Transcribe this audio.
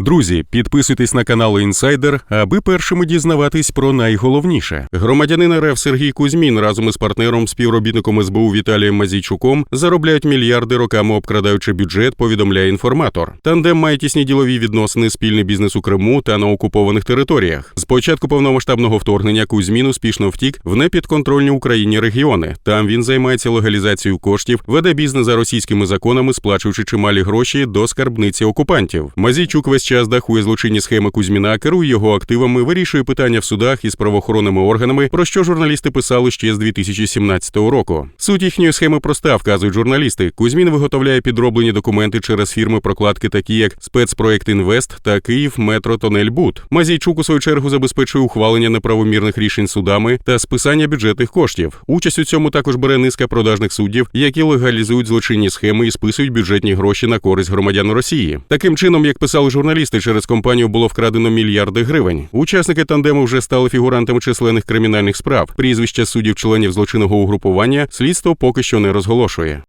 Друзі, підписуйтесь на канал Інсайдер, аби першими дізнаватись про найголовніше. Громадянин РФ Сергій Кузьмін разом із партнером, співробітником СБУ Віталієм Мазійчуком заробляють мільярди роками обкрадаючи бюджет, повідомляє інформатор. Тандем має тісні ділові відносини, спільний бізнес у Криму та на окупованих територіях. З початку повномасштабного вторгнення Кузьмін успішно втік в непідконтрольні Україні регіони. Там він займається легалізацією коштів, веде бізнес за російськими законами, сплачуючи чималі гроші до скарбниці окупантів. Мазійчук весь час дахує злочинні схеми Кузьміна, керує його активами, вирішує питання в судах із правоохоронними органами, про що журналісти писали ще з 2017 року. Суть їхньої схеми проста, вказують журналісти. Кузьмін виготовляє підроблені документи через фірми прокладки, такі як спецпроект Інвест та Київ Метро Тонель Буд. Мазійчук у свою чергу забезпечує ухвалення неправомірних рішень судами та списання бюджетних коштів. Участь у цьому також бере низка продажних суддів, які легалізують злочинні схеми і списують бюджетні гроші на користь громадян Росії. Таким чином, як писали журналісти, через компанію було вкрадено мільярди гривень. Учасники тандему вже стали фігурантами численних кримінальних справ. Прізвища суддів членів злочинного угрупування слідство поки що не розголошує.